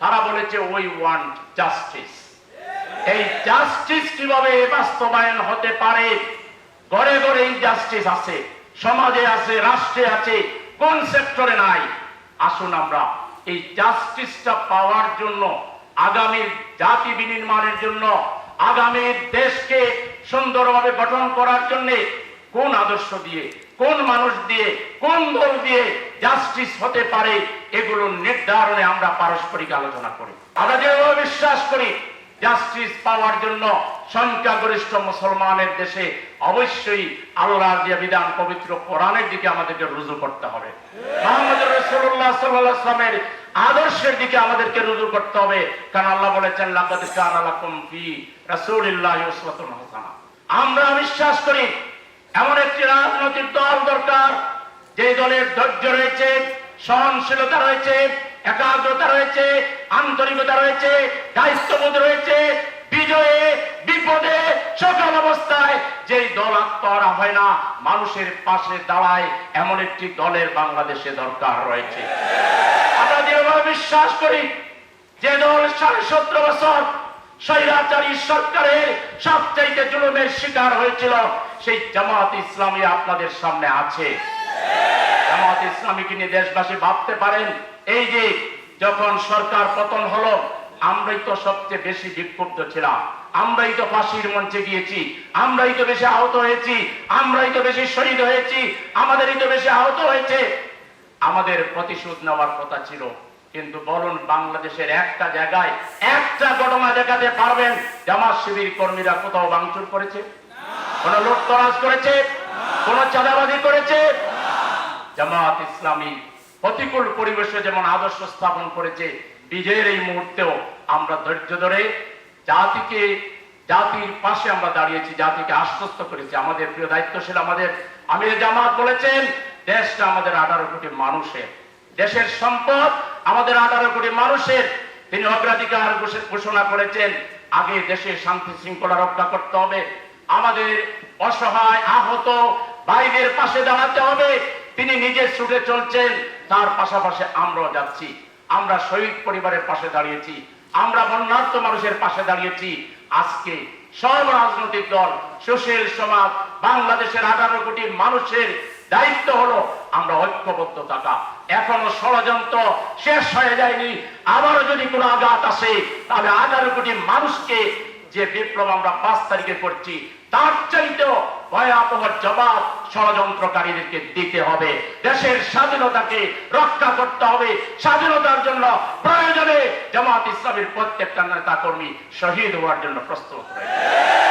তারা বলেছে ওই ওয়ান্ট জাস্টিস এই জাস্টিস কীভাবে বাস্তবায়ন হতে পারে? ঘরে ঘরে এই জাস্টিস আছে, সমাজে আছে, রাষ্ট্রে আছে, কোন সেক্টরে নাই? আসুন আমরা এই জাস্টিসটা পাওয়ার জন্য, আগামীর জাতি বিনির্মাণের জন্য, আগামীর দেশকে সুন্দরভাবে গঠন করার জন্য কোন আদর্শ দিয়ে, কোন মানুষ দিয়ে, কোন দল দিয়ে জাস্টিস হতে পারে, এগুলো নির্ধারণে আমরা পারস্পরিক আলোচনা করি। আমরা যেভাবে বিশ্বাস করি জাস্টিস পাওয়ার জন্য সংখ্যাগরিষ্ঠ মুসলমানের দেশে অবশ্যই আল্লাহর যে বিধান পবিত্র কোরআনের দিকে আমাদেরকে রুজু করতে হবে। মোহাম্মদ রসুল্লাহ সাল্লাহ আদর্শের দিকে আমাদেরকে রুজু করতে হবে। কারণ আল্লাহ বলেছেন, লাকাদ কানা লাকুম ফি রাসূলিল্লাহি আমরা বিশ্বাস করি এমন একটি রাজনৈতিক দল দরকার যে দলের ধৈর্য রয়েছে, সহনশীলতা রয়েছে, একাগ্রতা রয়েছে, আন্তরিকতা রয়েছে, দায়িত্ববোধ রয়েছে, বিজয়ে, বিপদে সকল অবস্থায়। যেই দল আত্মহারা হয় না, মানুষের পাশে দাঁড়ায়, এমন একটি দলের বাংলাদেশে দরকার রয়েছে। আমরা যেভাবে বিশ্বাস করি, যে দল সাড়ে সতেরো বছর স্বৈরাচারী সরকারের সবচাইতে জুলুমের শিকার হয়েছিল। সেই জামাত ইসলামী আপনাদের সামনে আছে। জামাত ইসলামীকে নিয়ে দেশবাসী ভাবতে পারেন? এই যে যখন সরকার পতন হলো, আমরাই তো সবচেয়ে বেশি বিক্ষুব্ধ ছিলাম। আমরাই তো ফাঁসির মঞ্চে গিয়েছি। আমরাই তো বেশি আহত হয়েছি। আমরাই তো বেশি শহীদ হয়েছি। আমাদেরই তো বেশি আহত হয়েছে। আমাদের প্রতিশোধ নেওয়ার কথা ছিল। কিন্তু বলুন, বাংলাদেশের একটা জায়গায় একটা ঘটনা দেখাতে পারবেন জামাত শিবির কর্মীরা কোথাও ভাঙচুর করেছে? কোন লুটতরাজ করেছে? কোন চাঁদাবাজি করেছে? জামাত ইসলামী প্রতিকূল পরিবেশে যেমন আদর্শ স্থাপন করেছে, বিজয়ের এই মুহূর্তেও আমরা ধৈর্য ধরে জাতিকে, জাতির পাশে আমরা দাঁড়িয়েছি, জাতিকে আশ্বস্ত করেছি। আমাদের প্রিয় দায়িত্বশীল আমাদের আমির জামাত বলেছেন, দেশটা আমাদের আঠারো কোটি মানুষের, দেশের সম্পদ আমাদের আঠারো কোটি মানুষের তিনি অগ্রাধিকার ঘোষণা করেছেন, আগে দেশের শান্তি শৃঙ্খলা রক্ষা করতে হবে। আমাদের অসহায় আহত ভাইদের পাশে দাঁড়াতে হবে। তিনি নিজে ছুটে চলছেন, তার পাশাপাশি আমরাও যাচ্ছি। আমরা শহীদ পরিবারের পাশে দাঁড়িয়েছি, আমরা বন্যার্থ মানুষের পাশে দাঁড়িয়েছি। আজকে সব রাজনৈতিক দল, সুশীল সমাজ, বাংলাদেশের আঠারো কোটি মানুষের দায়িত্ব হলো আমরা ঐক্যবদ্ধ থাকা। এখনও ষড়যন্ত্র শেষ হয়ে যায়নি। আবারও যদি কোনো আঘাত আসে, তাহলে আঠারো কোটি মানুষকে যে বিপ্লব আমরা পাঁচ তারিখে করছি, তার চাইতেও ভয়াবহ জবাব ষড়যন্ত্রকারীদেরকে দিতে হবে। দেশের স্বাধীনতাকে রক্ষা করতে হবে। স্বাধীনতার জন্য প্রয়োজনে জামাত ইসলামের প্রত্যেকটা নেতা কর্মী শহীদ হওয়ার জন্য প্রস্তুত রয়েছে।